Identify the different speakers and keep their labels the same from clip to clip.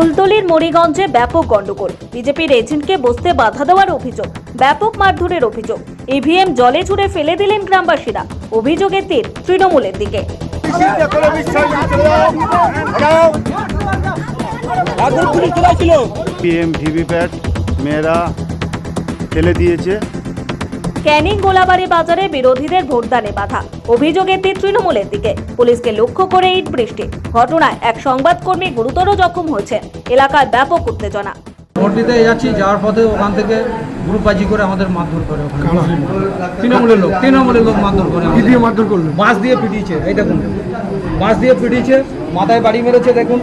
Speaker 1: কুলতলির মরিগঞ্জে ব্যাপক গন্ডগোল বিজেপির এজেন্টকে বসতে বাধা দেওয়ার অভিযোগ ব্যাপক মারধরের অভিযোগ। ইভিএম জলে ছুড়ে ফেলে দিলেন গ্রামবাসীরা। অভিযোগের তীর তৃণমূলের দিকে।
Speaker 2: পিএম ভিভিপ্যাট মেয়েরা ফেলে দিয়েছে।
Speaker 1: ক্যানিং গোলাবাড়ি বাজারে বিরোধীদের ভোটদানে বাধা। অভিযোগের তীর তৃণমূলের দিকে। পুলিশকে লক্ষ্য করে ইট বৃষ্টি। ঘটনায় এক সংবাদকর্মী গুরুতর জখম হয়েছে এলাকায় ব্যাপক উত্তেজনা।
Speaker 3: ভোট দিতে যাচ্ছি যাওয়ার পথে ওখান থেকে গ্রুপবাজি করে আমাদের মারধর করে তৃণমূলের লোক তৃণমূলের লোক মারধর করে দিয়ে মারধর করল? বাঁশ দিয়ে পিটিয়েছে এই দেখুন। বাঁশ দিয়ে পিটিয়েছে মাথায় বাড়ি মেরেছে দেখুন।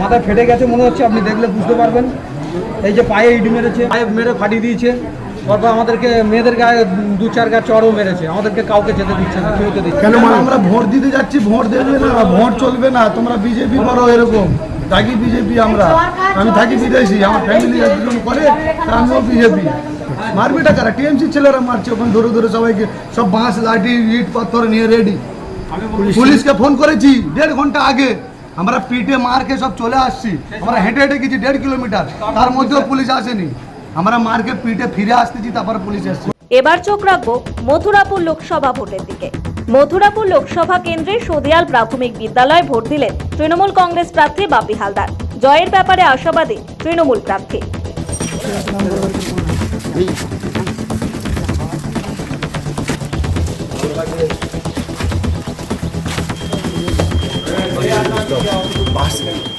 Speaker 3: মাথায় ফেটে গেছে মনে হচ্ছে আপনি দেখলে বুঝতে পারবেন। এই যে পায়ে ইট মেরেছে পায়ে মেরে ফাটিয়ে দিয়েছে। তারপর আমাদেরকে, মেয়েদের গায়ে দু চার গায়ে চড়ও মেরেছে। আমাদেরকে কাউকে যেতে দিচ্ছে না, কেউতে দিচ্ছে।
Speaker 4: কেন আমরা ভোট দিতে যাচ্ছি, ভোট দেবে না, ভোট চলবে না। তোমরা বিজেপি করো এরকম। থাকি বিজেপি আমরা। আমি থাকি বিদেশি, আমার ফ্যামিলি একজন করে আমিও বিজেপি। মারবিটা কারা? টিএমসি ছেলেরা মারছে ওখানে ধরে ধরে সবাইকে। সব বাঁশ, লাঠি, ইট, পাথর নিয়ে রেডি পুলিশকে ফোন করেছি দেড় ঘণ্টা আগে। আমরা পিঠে মারকে সব চলে আসছি। আমরা হেঁটে হেঁটে গেছি দেড় কিলোমিটার তার মধ্যেও পুলিশ আসেনি। আমরা মারকে পিঠে ফিরে আসতেছি তারপরে পুলিশ এসছে।
Speaker 1: এবার চোখ রাখব মথুরাপুর লোকসভা ভোটের দিকে। মথুরাপুর লোকসভা কেন্দ্রে সদিয়াল প্রাথমিক বিদ্যালয়ে ভোট দিলেন তৃণমূল কংগ্রেস প্রার্থী বাপি হালদার। জয়ের ব্যাপারে আশাবাদী তৃণমূল প্রার্থী।
Speaker 5: বা-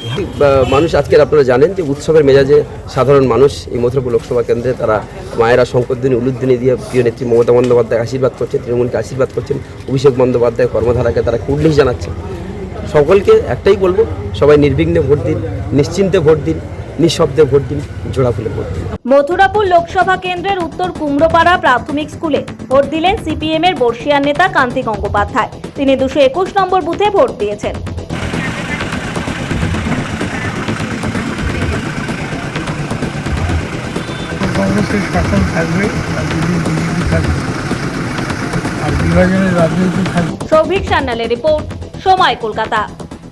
Speaker 5: মানুষ আজকের আপনারা জানেন যে উৎসবের মেজাজে সাধারণ মানুষ এই মথুরাপুর লোকসভা কেন্দ্রে তারা মায়েরা শঙ্করদিনী উলুদ্দিনী দিয়ে প্রিয় নেত্রী মমতা বন্দ্যোপাধ্যায় আশীর্বাদ করছেন, তৃণমূলকে আশীর্বাদ করছেন, অভিষেক বন্দ্যোপাধ্যায় কর্মধারাকে তারা কুর্নিশ জানাচ্ছেন। সকলকে একটাই বলব, সবাই নির্বিঘ্নে ভোট দিন, নিশ্চিন্তে ভোট দিন, নিঃশব্দে ভোট দিন, জোড়া ফুলে ভোট দিন।
Speaker 1: মথুরাপুর লোকসভা কেন্দ্রের উত্তর কুমড়োপাড়া প্রাথমিক স্কুলে ভোট দিলেন সিপিএম এর বর্ষিয়ান নেতা কান্তি গঙ্গোপাধ্যায়। তিনি দুশো একুশ নম্বর বুথে ভোট দিয়েছেন।
Speaker 6: কংগ্রেসের শাসন থাকবে আর বিজেপি থাকবে আর বিভাজনের রাজনীতি থাকবে।
Speaker 1: সৌভিক সান্যালের রিপোর্ট, সময় কলকাতা।